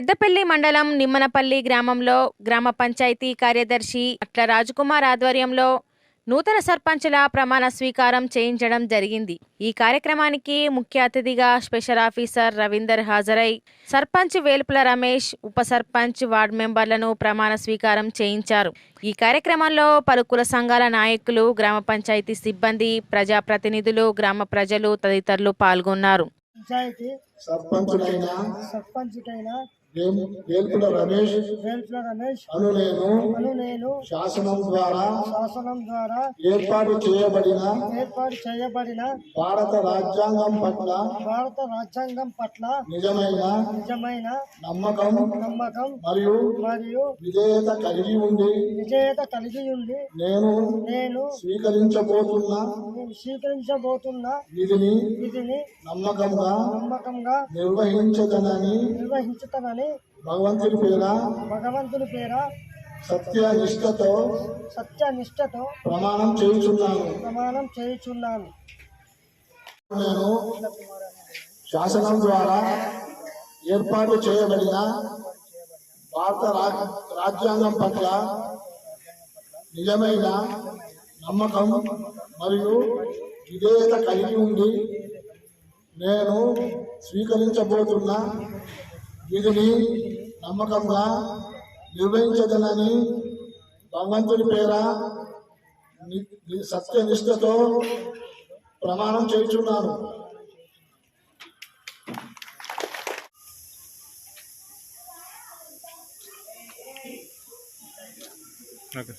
పెద్దపల్లి మండలం నిమ్మనపల్లి గ్రామంలో గ్రామ పంచాయతీ కార్యదర్శి అట్ల రాజకుమార్ ఆధ్వర్యంలో నూతన సర్పంచుల ప్రమాణ స్వీకారం చేయించడం జరిగింది. ఈ కార్యక్రమానికి ముఖ్య అతిథిగా స్పెషల్ ఆఫీసర్ రవీందర్ హాజరై సర్పంచ్ వేలుపుల రమేష్ ఉప సర్పంచ్ వార్డు మెంబర్లను ప్రమాణ స్వీకారం చేయించారు. ఈ కార్యక్రమంలో పలు కుల సంఘాల నాయకులు గ్రామ పంచాయతీ సిబ్బంది ప్రజాప్రతినిధులు గ్రామ ప్రజలు తదితరులు పాల్గొన్నారు. పంచాయతీ సర్పంచ్కైన వేల్పుల రమేష్ అను నేను అను నేను శాసనం ద్వారా శాసనం ద్వారా ఏర్పాటు చేయబడిన ఏర్పాటు చేయబడిన భారత రాజ్యాంగం పట్ల భారత రాజ్యాంగం పట్ల నిజమైన నిజమైన నమ్మకం నమ్మకం మరియు మరియు విధేయత కలిగి ఉండి విజేత కలిగి ఉండి నేను నేను స్వీకరించబోతున్న స్వీకరించబోతున్న విధిని విధిని నమ్మకంగా నమ్మకంగా నిర్వహించదనని నిర్వహించుతానని భగవంతుని పేర? భగవంతుని పేర? సత్యనిష్టతో సత్యనిష్టతో ప్రమాణం చేయుచున్నాను. ప్రమాణం చేయుచున్నాను. నేను శాసనం ద్వారా ఏర్పాటు చేయబడిన భారత రా- రాజ్యాంగం పట్ల నిజమైన నమ్మకం మరియు విధేయత కలిగి ఉండి నేను స్వీకరించబోతున్న విధిని నమ్మకంగా నిర్వహించదనని భగవంతుని పేర ని- ని- సత్యనిష్టతో ప్రమాణం చేయుచున్నాను. ఓకే.